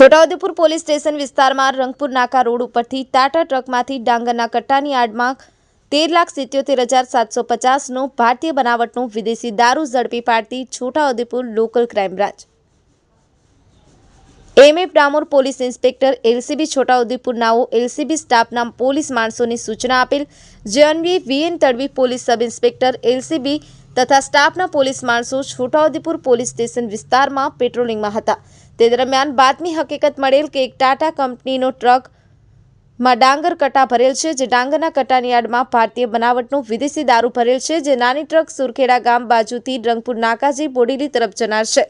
Chhota Udepur police station વિસ્તારમાં રંગપુર નાકા road ઉપરથી ટાટા ટ્રકમાંથી ડાંગરના કટ્ટાની આડમાં તેર લાખ સિત્યોતેર હજાર સાતસો પચાસનો ભારતીય બનાવટનું વિદેશી દારૂ ઝડપી પાડતી Chhotaudepur local crime branch. MF Damor police inspector LCB Chhotaudepur નાઓ LCB સ્ટાફના પોલીસ માણસોની સૂચના આપેલ, જે અન્વયે VN Tadvi police sub inspector LCB તથા સ્ટાફના પોલીસ માણસો છોટાઉદેપુર પોલીસ સ્ટેશન વિસ્તારમાં પેટ્રોલિંગમાં હતા. તે દરમિયાન બાતમી હકીકત મળેલ કે એક ટાટા કંપનીનો ટ્રકમાં ડાંગર કટા ભરેલ છે, જે ડાંગરના કટાની આડમાં ભારતીય બનાવટનું વિદેશી દારૂ ભરેલ છે, જે નાની ટ્રક સુરખેડા ગામ બાજુથી રંગપુર નાકાજી બોડેલી તરફ જનાર છે.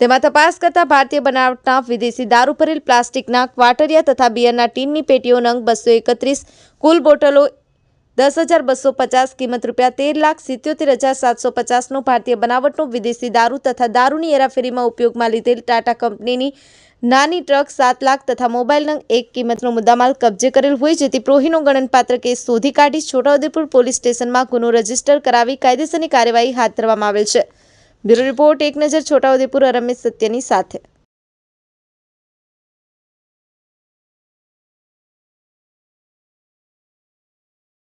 તેમાં તપાસ કરતા ભારતીય બનાવટના વિદેશી દારૂ ભરેલ પ્લાસ્ટિકના ક્વાટરિયા તથા બિયરના ટીનની પેટીઓ નંગ બસો એકત્રીસ, કુલ બોટલો દસ હજાર બસો પચાસ કિંમત રૂપિયા તેર લાખ સિત્યોતેર હજાર સાતસો પચાસનું ભારતીય બનાવટનો વિદેશી દારૂ તથા દારૂની હેરાફેરીમાં ઉપયોગમાં લીધેલ ટાટા કંપનીની નાની ટ્રક સાત લાખ તથા મોબાઈલ નંગ એક કિંમતનો મુદ્દામાલ કબજે કરેલ હોય, જેથી પ્રોહીનો ગણનપાત્ર કેસ શોધી કાઢી છોટાઉદેપુર પોલીસ સ્ટેશનમાં ગુનો રજિસ્ટર કરાવી કાયદેસરની કાર્યવાહી હાથ ધરવામાં આવેલ છે. બ્યુરો રિપોર્ટ, એક નજર છોટાઉદેપુર રમેશ સત્યની સાથે.